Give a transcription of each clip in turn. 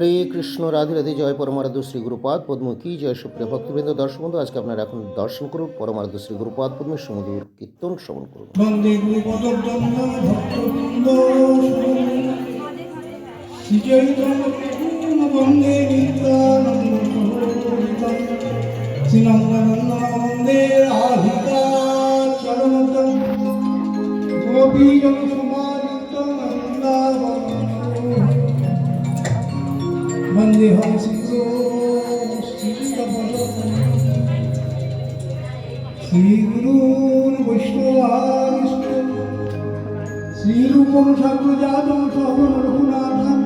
হরে কৃষ্ণ, রাধে রাধে, জয় পরমারাধ্য শ্রী গুরুপাদ পদ্ম কি জয়, সুপ্রিয় ভক্তবৃন্দ, দর্শক বন্ধু, আজকে আপনারা এখন দর্শন করুন। পরমারাধ্য শ্রী গুরুপাদ পদ্মের সমুদ্র কীর্তন শ্রবণ করুন। শ্রীনন্দনন্দ রাধিকা গোপীজন বন্দে হম শ্রী শ্রীরূপম সাগ্রজাতম সহম রঘুনাথম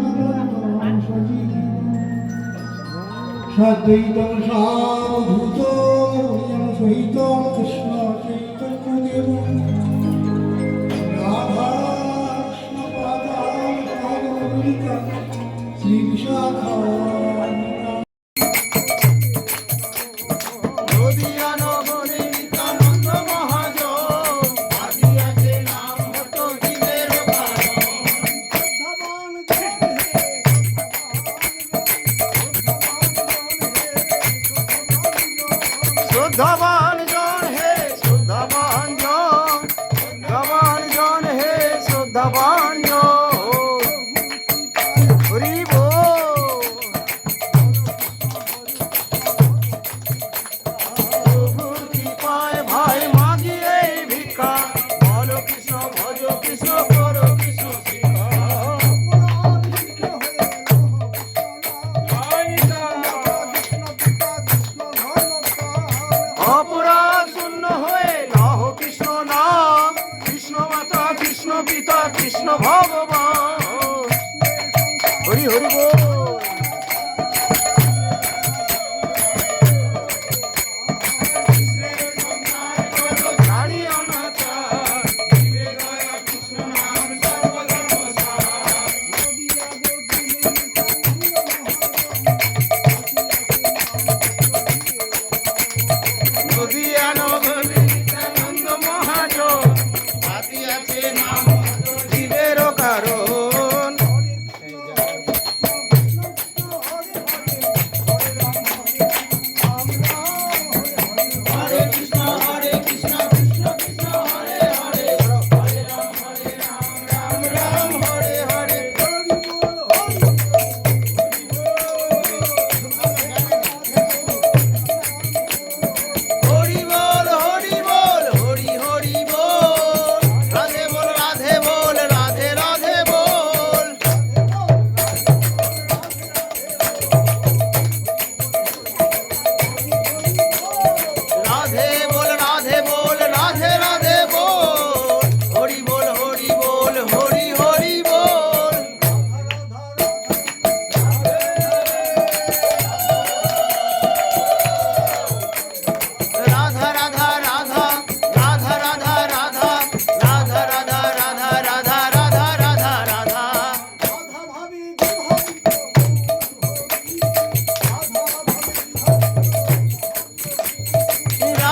সদ্বৈতম সাবধূত শুদ্ধবান কৃষ্ণ ভগবান। হরি হরি বল।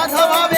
ರಾಧವಾ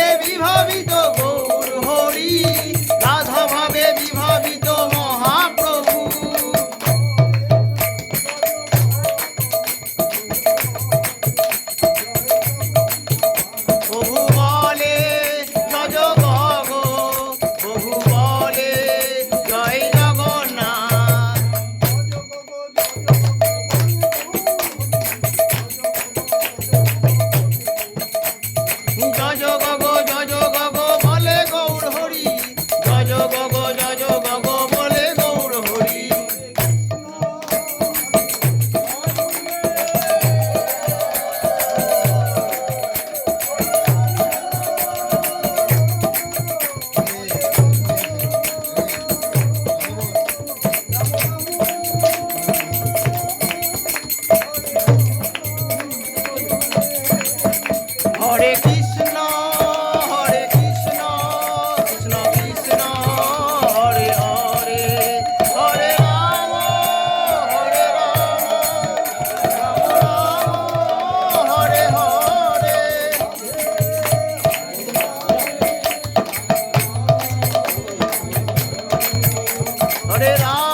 हरे राम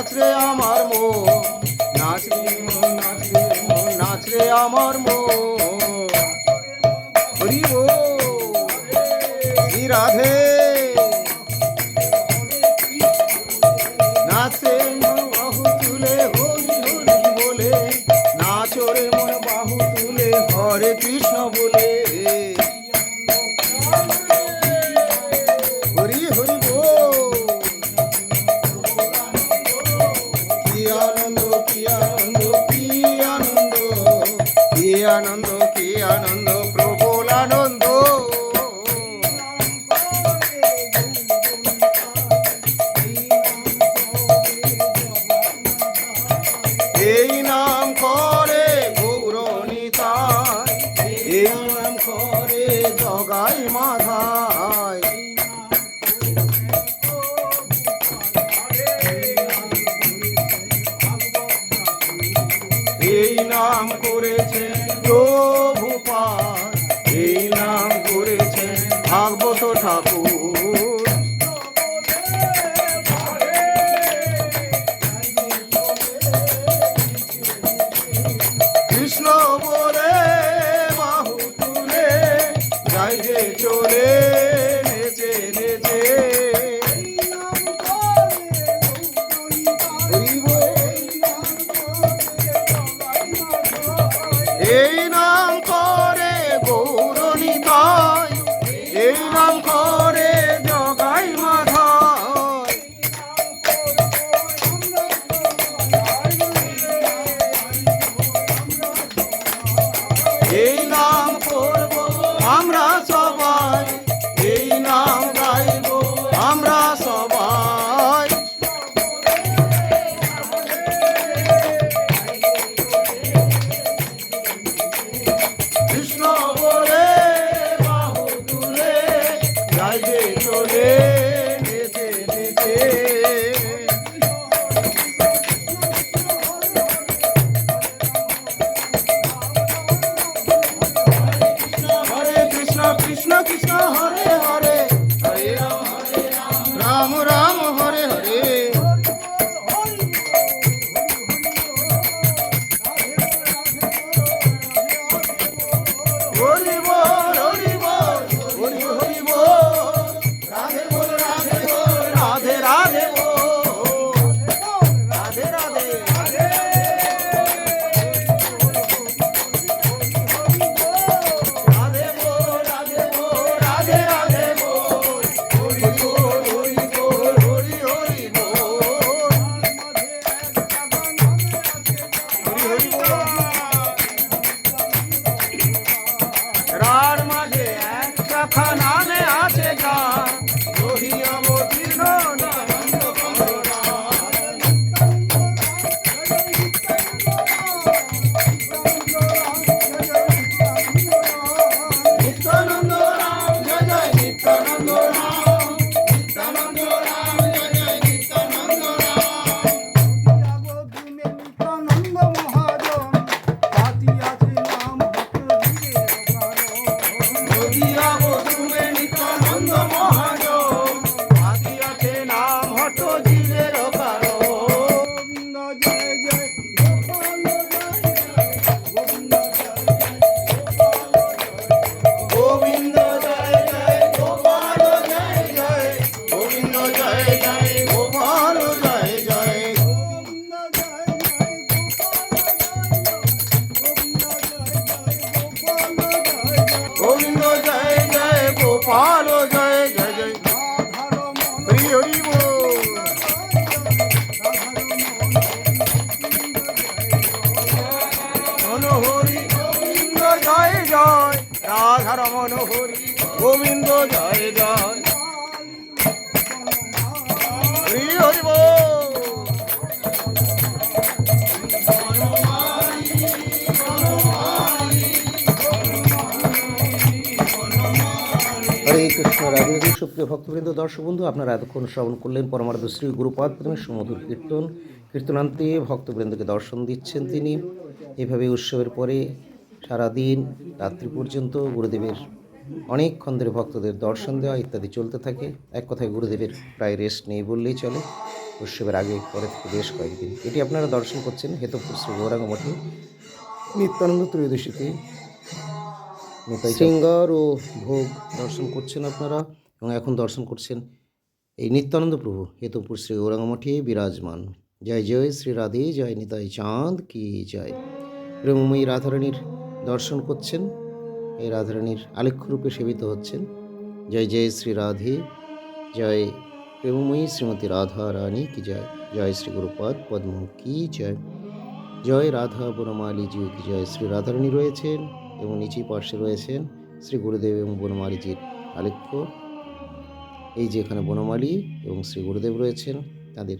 নাচরে আমার মো নাচরে নাচরে নাচরে আমার মো হরি ও রাধে। নাচে বাহু তুলে, হরি হরি বলে। নাচরে মন বাহু তুলে, হরে কৃষ্ণ বলে। এই নাম করে গৌরণী এই নাম করে জগাই মাধায় এই নাম করেছে প্রভুপাল। এই নাম করেছে ভাগবত ঠাকুর। ওরে রাধার মনোহরি গোবিন্দ জয় জয়। সুপ্রিয় ভক্তবৃন্দ, দর্শক বন্ধু, আপনারা এতক্ষণ শ্রবণ করলেন পরমার্থ শ্রী গুরুপাদ প্রথমে সুমধুর কীর্তন। কীর্তনান্তে ভক্তবৃন্দকে দর্শন দিচ্ছেন তিনি। এভাবে উৎসবের পরে সারাদিন, রাত্রি পর্যন্ত গুরুদেবের অনেকক্ষণ ধরে ভক্তদের দর্শন দেওয়া ইত্যাদি চলতে থাকে। এক কথায় গুরুদেবের প্রায় রেস্ট নেই বললেই চলে। উৎসবের আগে পরে থেকে বেশ কয়েকদিন। এটি আপনারা দর্শন করছেন হেতপুর শ্রী গৌরাঙ্গ মঠে। নিত্যানন্দ ত্রয়োদশীতে সিঙ্গার ও ভোগ দর্শন করছেন আপনারা এবং এখন দর্শন করছেন এই নিত্যানন্দ প্রভু হেতুপুর শ্রী গৌরাঙ্গ মঠে বিরাজমান। জয় জয় শ্রী রাধে, জয় নিতাই চাঁদ, কি জয়। প্রেমময়ী রাধারণীর দর্শন করছেন। এই রাধারানীর আলেখ্য রূপে সেবিত হচ্ছেন। জয় জয় শ্রী রাধে, জয় প্রেমময়ী শ্রীমতী রাধা রানী কি জয়। জয় শ্রী গুরুপদ পদ্ম কি জয়। জয় রাধা বনমালীজি কি জয়। শ্রী রাধারানী রয়েছেন এবং নিচেই পার্শ্বে রয়েছেন শ্রী গুরুদেব এবং বনমালীজির আলেখ্য। এই যে এখানে বনমালী এবং শ্রী গুরুদেব রয়েছেন, তাদের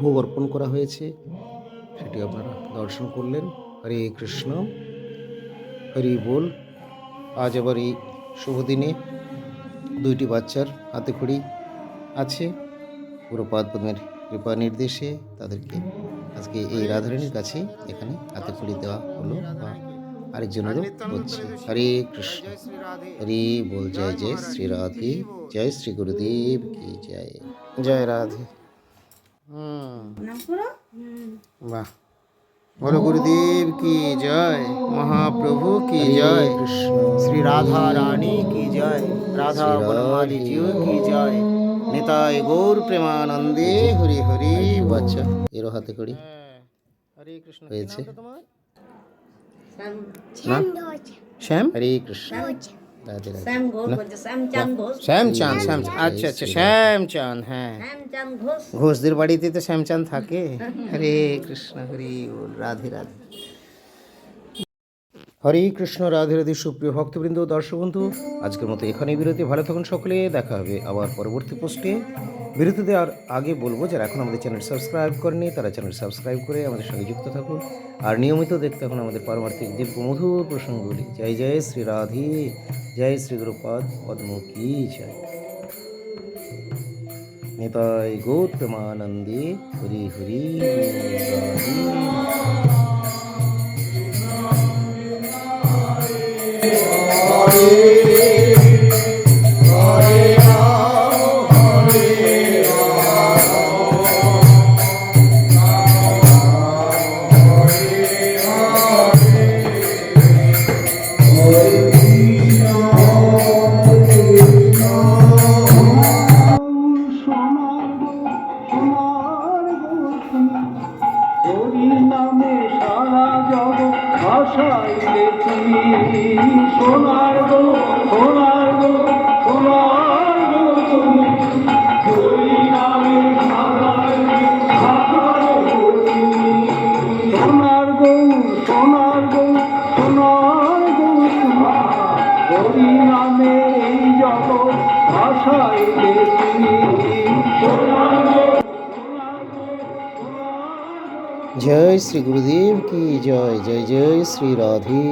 ভোগ অর্পণ করা হয়েছে। সেটি আপনারা দর্শন করলেন। হরে কৃষ্ণ। হরি বল। আজ আবার এই শুভ দিনে দুইটি বাচ্চার হাতে খড়ি আছে। গুরুপাদ পদ্মের কৃপা নির্দেশে তাদেরকে আজকে এই রাধারানীর কাছে এখানে হাতে খড়ি দেওয়া হলো বা আরেকজনেরও হচ্ছে। হরে কৃষ্ণ। হরে বল জয় জয় শ্রী রাধে। জয় শ্রী গুরুদেব কি জয়। জয় রাধে। হুম। বাহ। বলো গুরুদেব কি জয়? মহাপ্রভু কি জয়? কৃষ্ণ। শ্রী রাধা রানী কি জয়? রাধা বনমালী জিও কি জয়? নেতায় গৌর প্রেমানন্দে হরি হরি বাচ্চা। এরও হাতে করি। হরে কৃষ্ণ। হয়েছে। শ্যাম? হরে কৃষ্ণ। শ্যাম শ্যামচাঁদ শ্যামচাঁদ আচ্ছা আচ্ছা শ্যামচাঁদ হ্যাঁ। ঘোষ। ঘোষদের বাড়িতে তো শ্যামচাঁদ থাকে। হরে কৃষ্ণ হরি রাধে রাধে। হরে কৃষ্ণ রাধে রাধে। সুপ্রিয় ভক্তবৃন্দ দর্শক বন্ধু আজকের মতো এখানেই বিরতি। ভালো থাকুন সকলে। দেখা হবে আবার পরবর্তী পোস্টে। বিরতি দেওয়ার আগে বলব, যারা এখন আমাদের চ্যানেল সাবস্ক্রাইব করেনি তারা চ্যানেল সাবস্ক্রাইব করে আমাদের সঙ্গে যুক্ত থাকুন। আর নিয়মিত দেখতে এখন আমাদের পারমার্থিক দিব্য মধুর প্রসঙ্গগুলি। জয় জয় শ্রী রাধে, জয় শ্রী গুরুপদ পদ্ম কি জয়। নিতাই গৌর প্রেমানন্দে হরি হরি রাধে। জয় শ্রী গুরুদেব কি জয় জয় জয় শ্রী রাধে